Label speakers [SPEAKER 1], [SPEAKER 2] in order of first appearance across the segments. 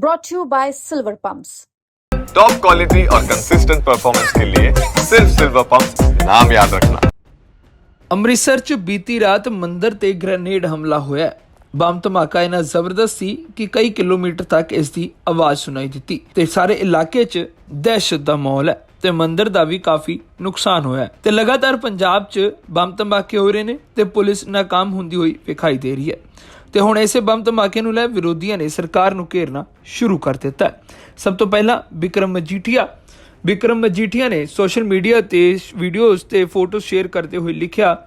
[SPEAKER 1] brought to you by Silver Pumps.
[SPEAKER 2] Top quality और consistent performance के लिए सिर्फ सिल्वर पंप नाम याद रखना
[SPEAKER 3] ਅੰਮ੍ਰਿਤਸਰ 'ਚ ਬੀਤੀ ਰਾਤ ਮੰਦਿਰ ਤੇ ਗ੍ਰੇਨੇਡ ਹਮਲਾ ਹੋਇਆ ਹੈ। ਬੰਬ ਧਮਾਕਾ ਇਨਾ ਜ਼ਬਰਦਸਤ ਸੀ ਕਿ ਕਈ ਕਿਲੋਮੀਟਰ ਤੱਕ ਇਸ ਦੀ ਆਵਾਜ਼ ਸੁਣਾਈ ਦਿੱਤੀ ਤੇ ਸਾਰੇ ਇਲਾਕੇ 'ਚ ਦਹਿਸ਼ਤ ਦਾ ਮਾਹੌਲ ਹੈ ਤੇ ਮੰਦਿਰ ਦਾ ਵੀ ਕਾਫੀ ਨੁਕਸਾਨ ਹੋਇਆ ਹੈ। ਤੇ ਲਗਾਤਾਰ ਪੰਜਾਬ 'ਚ ਬੰਬ ਧਮਾਕੇ ਹੋ ਰਹੇ ਨੇ ਤੇ ਪੁਲਿਸ ਨਾਕਾਮ ਹੁੰਦੀ ਹੋਈ ਵਿਖਾਈ ਦੇ ਰਹੀ ਹੈ। ਤੇ ਹੁਣ ਇਸੇ ਬੰਬ ਧਮਾਕੇ ਨੂੰ ਲੈ ਵਿਰੋਧੀਆਂ ਨੇ ਸਰਕਾਰ ਨੂੰ ਘੇਰਨਾ ਸ਼ੁਰੂ ਕਰ ਦਿੱਤਾ ਹੈ। ਸਭ ਤੋਂ ਪਹਿਲਾਂ ਵਿਕਰਮ ਮਜੀਠੀਆ। ਵਿਕਰਮ ਮਜੀਠੀਆ ਨੇ ਸੋਸ਼ਲ ਮੀਡੀਆ ਤੇ ਵੀਡੀਓਜ਼ ਤੇ ਫੋਟੋ ਸ਼ੇਅਰ ਕਰਦੇ ਹੋਏ ਲਿਖਿਆ,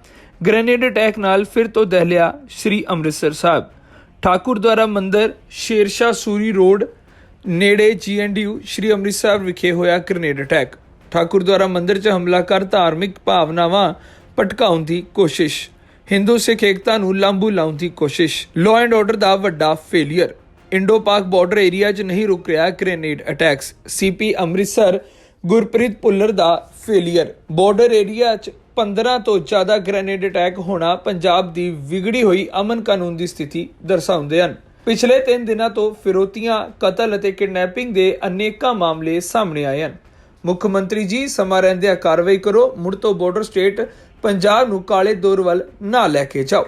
[SPEAKER 3] ਗ੍ਰੇਨੇਡ ਅਟੈਕ ਨਾਲ ਫਿਰ ਤੋਂ ਦਹਿਲਿਆ ਸ੍ਰੀ ਅੰਮ੍ਰਿਤਸਰ ਸਾਹਿਬ। ਠਾਕੁਰ ਦੁਆਰਾ ਮੰਦਿਰ ਸ਼ੇਰਸ਼ਾ ਸੂਰੀ ਰੋਡ ਨੇੜੇ ਜੀਐਨਡੀਯੂ ਸ੍ਰੀ ਅੰਮ੍ਰਿਤਸਰ ਵਿਖੇ ਹੋਇਆ ਗ੍ਰੇਨੇਡ ਅਟੈਕ। ਠਾਕੁਰ ਦੁਆਰਾ ਮੰਦਿਰ 'ਚ ਹਮਲਾ ਕਰ ਧਾਰਮਿਕ ਭਾਵਨਾਵਾਂ ਭਟਕਾਉਣ ਦੀ ਕੋਸ਼ਿਸ਼। ਹਿੰਦੂ ਸਿੱਖ ਏਕਤਾ ਨੂੰ ਲਾਂਬੂ ਲਾਉਣ ਦੀ ਕੋਸ਼ਿਸ਼। ਲਾਅ ਐਂਡ ਆਰਡਰ ਦਾ ਵੱਡਾ failure Indo Pak border area 'ਚ ਨਹੀਂ ਰੁਕ ਰਿਹਾ grenade attacks CP Amritsar, Gurpreet Bhullar ਦਾ ਫੇਲਿਅਰ ਬਾਰਡਰ ਏਰੀਆ 'ਚ 15 ਤੋਂ ਜ਼ਿਆਦਾ ਗ੍ਰੇਨੇਡ ਅਟੈਕ ਹੋਣਾ ਪੰਜਾਬ ਦੀ ਵਿਗੜੀ ਹੋਈ ਅਮਨ ਕਾਨੂੰਨ ਦੀ ਸਥਿਤੀ ਦਰਸਾਉਂਦੇ ਹਨ। ਪਿਛਲੇ 3 ਦਿਨਾਂ ਤੋਂ ਫਿਰੋਤੀਆਂ, ਕਤਲ ਅਤੇ ਕਿਡਨੈਪਿੰਗ ਦੇ ਅਨੇਕਾਂ ਮਾਮਲੇ ਸਾਹਮਣੇ ਆਏ ਹਨ। ਮੁੱਖ ਮੰਤਰੀ ਜੀ, ਸਮਾਂ ਰਹਿੰਦਿਆਂ ਕਾਰਵਾਈ ਕਰੋ, ਮੁੜ ਤੋਂ ਬਾਰਡਰ ਸਟੇਟ ਪੰਜਾਬ ਨੂੰ ਕਾਲੇ ਦੌਰ ਵੱਲ ਨਾ ਲੈ ਕੇ ਜਾਓ।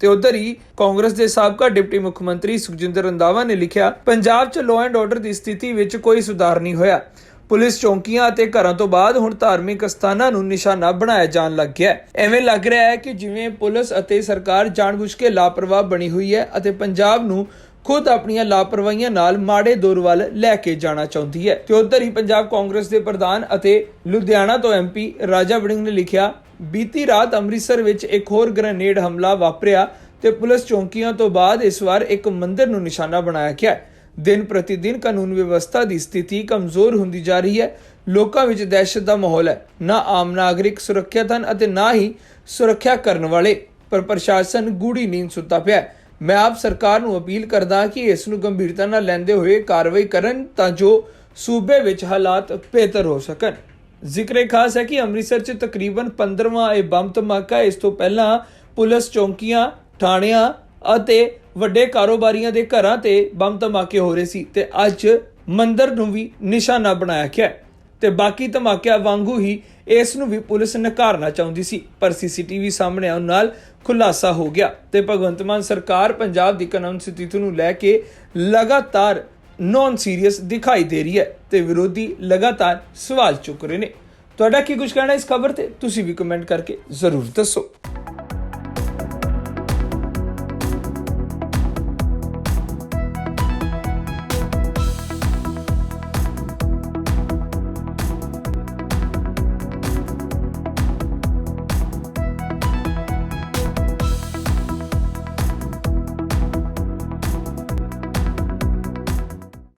[SPEAKER 3] ਤੇ ਉਧਰ ਹੀ ਕਾਂਗਰਸ ਦੇ ਸਾਬਕਾ ਡਿਪਟੀ ਮੁੱਖ ਮੰਤਰੀ ਸੁਖਜਿੰਦਰ ਰੰਧਾਵਾ ਨੇ ਲਿਖਿਆ, ਪੰਜਾਬ 'ਚ ਲਾਅ ਐਂਡ ਆਰਡਰ ਦੀ ਸਥਿਤੀ ਵਿੱਚ ਕੋਈ ਸੁਧਾਰ ਨਹੀਂ ਹੋਇਆ। ਪੁਲਿਸ ਚੌਂਕੀਆਂ ਅਤੇ ਘਰਾਂ ਤੋਂ ਬਾਅਦ ਹੁਣ ਧਾਰਮਿਕ ਸਥਾਨਾਂ ਨੂੰ ਨਿਸ਼ਾਨਾ ਬਣਾਇਆ ਜਾਣ ਲੱਗ ਗਿਆ ਹੈ। ਐਵੇਂ ਲੱਗ ਰਿਹਾ ਹੈ ਕਿ ਜਿਵੇਂ ਪੁਲਿਸ ਅਤੇ ਸਰਕਾਰ ਜਾਣਬੁੱਝ ਕੇ ਲਾਪਰਵਾਹ ਬਣੀ ਹੋਈ ਹੈ ਅਤੇ ਪੰਜਾਬ ਨੂੰ ਖੁਦ ਆਪਣੀਆਂ ਲਾਪਰਵਾਹੀਆਂ ਨਾਲ ਮਾੜੇ ਦੌਰ ਵੱਲ ਲੈ ਕੇ ਜਾਣਾ ਚਾਹੁੰਦੀ ਹੈ। ਤੇ ਉਧਰ ਹੀ ਪੰਜਾਬ ਕਾਂਗਰਸ ਦੇ ਪ੍ਰਧਾਨ ਅਤੇ ਲੁਧਿਆਣਾ ਤੋਂ ਐਮਪੀ ਰਾਜਾ ਵੜਿੰਗ ਨੇ ਲਿਖਿਆ, ਬੀਤੀ ਰਾਤ ਅੰਮ੍ਰਿਤਸਰ ਵਿੱਚ ਇੱਕ ਹੋਰ ਗ੍ਰੇਨੇਡ ਹਮਲਾ ਵਾਪਰਿਆ ਤੇ ਪੁਲਿਸ ਚੌਂਕੀਆਂ ਤੋਂ ਬਾਅਦ ਇਸ ਵਾਰ ਇੱਕ ਮੰਦਿਰ ਨੂੰ ਨਿਸ਼ਾਨਾ ਬਣਾਇਆ ਗਿਆ ਹੈ। ਦਿਨ ਪ੍ਰਤੀ ਦਿਨ ਕਾਨੂੰਨ ਵਿਵਸਥਾ ਦੀ ਸਥਿਤੀ ਕਮਜ਼ੋਰ ਹੁੰਦੀ ਜਾ ਰਹੀ ਹੈ। ਲੋਕਾਂ ਵਿੱਚ ਦਹਿਸ਼ਤ ਦਾ ਮਾਹੌਲ ਹੈ। ਨਾ ਆਮ ਨਾਗਰਿਕ ਸੁਰੱਖਿਅਤ ਹਨ ਅਤੇ ਨਾ ਹੀ ਸੁਰੱਖਿਆ ਕਰਨ ਵਾਲੇ, ਪਰ ਪ੍ਰਸ਼ਾਸਨ ਗੂੜੀ ਨੀਂਦ ਸੁੱਤਾ ਪਿਆ ਹੈ। ਮੈਂ ਆਪ ਸਰਕਾਰ ਨੂੰ ਅਪੀਲ ਕਰਦਾ ਕਿ ਇਸ ਨੂੰ ਗੰਭੀਰਤਾ ਨਾਲ ਲੈਂਦੇ ਹੋਏ ਕਾਰਵਾਈ ਕਰਨ ਤਾਂ ਜੋ ਸੂਬੇ ਵਿੱਚ ਹਾਲਾਤ ਬਿਹਤਰ ਹੋ ਸਕਣ ਜ਼ਿਕਰੇ ਖਾਸ ਹੈ ਕਿ ਅੰਮ੍ਰਿਤਸਰ 'ਚ ਤਕਰੀਬਨ 15ਵਾਂ ਇਹ ਬੰਬ ਧਮਾਕਾ ਇਸ ਤੋਂ ਪਹਿਲਾਂ ਪੁਲਿਸ ਚੌਂਕੀਆਂ, ਥਾਣਿਆਂ ਅਤੇ ਵੱਡੇ ਕਾਰੋਬਾਰੀਆਂ ਦੇ ਘਰਾਂ ਤੇ ਬੰਬ ਧਮਾਕੇ ਹੋ ਰਹੇ ਸੀ ਤੇ ਅੱਜ ਮੰਦਰ ਨੂੰ ਵੀ ਨਿਸ਼ਾਨਾ ਬਣਾਇਆ ਗਿਆ ਹੈ। ਤੇ ਬਾਕੀ ਧਮਾਕਿਆਂ ਵਾਂਗੂ ਹੀ ਇਸ ਨੂੰ ਵੀ ਪੁਲਿਸ ਨਕਾਰਨਾ ਚਾਹੁੰਦੀ ਸੀ, ਪਰ ਸੀਸੀਟੀਵੀ ਸਾਹਮਣੇ ਆਉਣ ਨਾਲ ਖੁਲਾਸਾ ਹੋ ਗਿਆ ਤੇ ਭਗਵੰਤ ਮਾਨ ਸਰਕਾਰ ਪੰਜਾਬ ਦੀ ਕਾਨੂੰਨ ਸਥਿਤੀ ਨੂੰ ਲੈ ਕੇ ਲਗਾਤਾਰ ਨੌਨ ਸੀਰੀਅਸ ਦਿਖਾਈ ਦੇ ਰਹੀ ਹੈ ਤੇ ਵਿਰੋਧੀ ਲਗਾਤਾਰ ਸਵਾਲ ਚੁੱਕ ਰਹੇ ਨੇ। ਤੁਹਾਡਾ ਕੀ ਕੁਝ ਕਹਿਣਾ ਇਸ ਖਬਰ ਤੇ? ਤੁਸੀਂ ਵੀ ਕਮੈਂਟ ਕਰਕੇ ਜ਼ਰੂਰ ਦੱਸੋ।